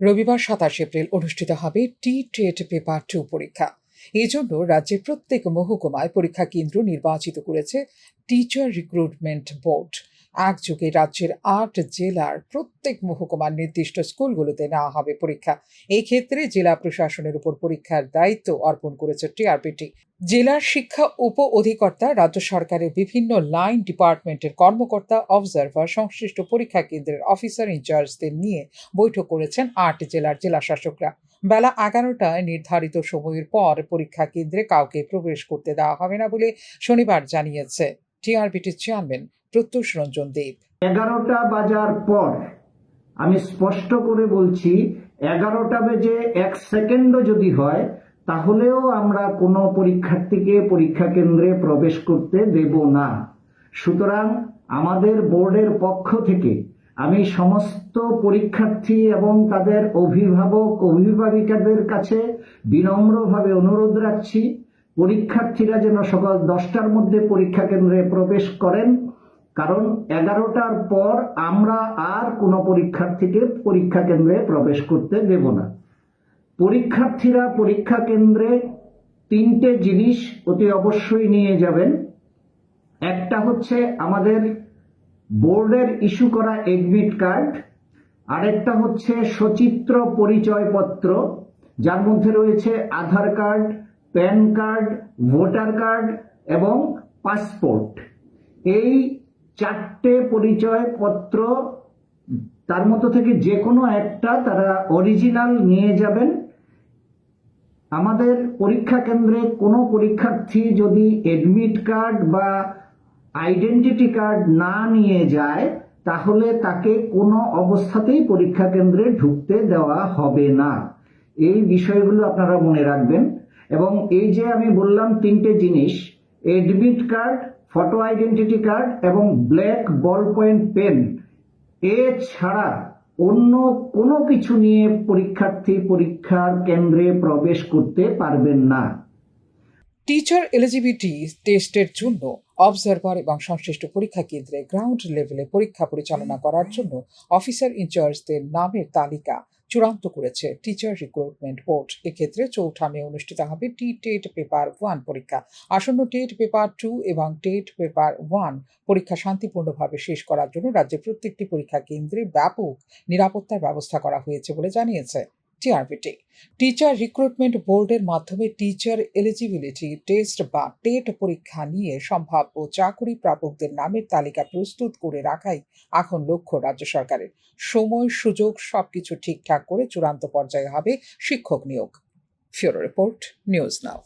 রবিবার সাতাশ এপ্রিল অনুষ্ঠিত হবে টি টেট পেপার টু পরীক্ষা। এজন্য রাজ্যের প্রত্যেক মহকুমায় পরীক্ষা কেন্দ্র নির্বাচিত করেছে টিচার রিক্রুটমেন্ট বোর্ড একযোগে রাজ্যের আট জেলার প্রত্যেক মহকুমার নির্দিষ্ট স্কুলগুলোতে নেওয়া হবে পরীক্ষা। এই ক্ষেত্রে জেলা প্রশাসনের উপর পরীক্ষার দায়িত্ব অর্পণ করেছে টিআরপিটি। জেলার শিক্ষা উপ অধিকর্তা, রাজ্য সরকারের বিভিন্ন লাইন ডিপার্টমেন্টের কর্মকর্তা, অবজারভার, সংশ্লিষ্ট পরীক্ষা কেন্দ্রের অফিসার ইনচার্জদের নিয়ে বৈঠক করেছেন আট জেলার জেলা শাসকরা। বেলা এগারোটায় নির্ধারিত সময়ের পর পরীক্ষা কেন্দ্রে কাউকে প্রবেশ করতে দেওয়া হবে না বলে শনিবার জানিয়েছে। টিআরবিটির চেয়ারম্যান প্রত্যুষ রঞ্জন দেব। এগারোটা বাজার পর আমি স্পষ্ট করে বলছি, এগারোটা বেজে এক সেকেন্ডও যদি হয়, তাহলেও আমরা কোনো পরীক্ষার্থীকে পরীক্ষা কেন্দ্রে প্রবেশ করতে দেব না। সুতরাং আমাদের বোর্ডের পক্ষ থেকে আমি সমস্ত পরীক্ষার্থী এবং তাদের অভিভাবক, অভিভাবিকাদের কাছে বিনম্রভাবে অনুরোধ রাখছি, পরীক্ষার্থীরা যেন সকাল দশটার মধ্যে পরীক্ষা কেন্দ্রে প্রবেশ করেন। কারণ এগারোটার পর আমরা আর কোনো পরীক্ষার্থীকে পরীক্ষা কেন্দ্রে প্রবেশ করতে দেব না। পরীক্ষার্থীরা পরীক্ষা কেন্দ্রে তিনটে জিনিস অতি অবশ্যই নিয়ে যাবেন। একটা হচ্ছে আমাদের বোর্ডের ইস্যু করা এডমিট কার্ড, আরেকটা হচ্ছে সচিত্র পরিচয়পত্র, যার মধ্যে রয়েছে Aadhaar card, PAN card, voter card এবং পাসপোর্ট। এই চারটে পরিচয়পত্র, তার মতো থেকে যে কোনো একটা তারা অরিজিনাল নিয়ে যাবেন। আমাদের পরীক্ষা কেন্দ্রে কোনো পরীক্ষার্থী যদি এডমিট কার্ড বা আইডেন্টিটি কার্ড না নিয়ে যায়, তাহলে তাকে কোনো অবস্থাতেই পরীক্ষা কেন্দ্রে ঢুকতে দেওয়া হবে না। এই বিষয়গুলো আপনারা মনে রাখবেন। এবং এই যে আমি বললাম তিনটে জিনিস admit card photo identity card এবং ব্ল্যাক বল পয়েন্ট পেন এছাড়া অন্য কোনো কিছু নিয়ে পরীক্ষার্থী পরীক্ষার কেন্দ্রে প্রবেশ করতে পারবেন না। টিচার এলিজিবিলিটি টেস্টের জন্য অবজারভার এবং সংশ্লিষ্ট পরীক্ষা কেন্দ্রে গ্রাউন্ড লেভেলে পরীক্ষা পরিচালনা করার জন্য অফিসার ইনচার্জদের নামের তালিকা চূড়ান্ত করেছে টিচার রিক্রুটমেন্ট বোর্ড এক্ষেত্রে চৌঠা মে অনুষ্ঠিত হবে টি টেট পেপার ওয়ান পরীক্ষা। আসন্ন টেট পেপার টু এবং টেট পেপার ওয়ান পরীক্ষা শান্তিপূর্ণভাবে শেষ করার জন্য রাজ্যের প্রত্যেকটি পরীক্ষা কেন্দ্রে ব্যাপক নিরাপত্তার ব্যবস্থা করা হয়েছে বলে জানিয়েছে। টিআরবিটি টিচার রিক্রুটমেন্ট বোর্ডের মাধ্যমে টিচার এলিজিবিলিটি টেস্ট বা টেট পরীক্ষা নিয়ে সম্ভাব্য চাকরি প্রাপকদের নামের তালিকা প্রস্তুত করে রাখাই এখন লক্ষ্য রাজ্য সরকারের। সময়, সুযোগ সবকিছু ঠিকঠাক করে চূড়ান্ত পর্যায়ে হবে শিক্ষক নিয়োগ। ফিওরো রিপোর্ট, নিউজ নাও।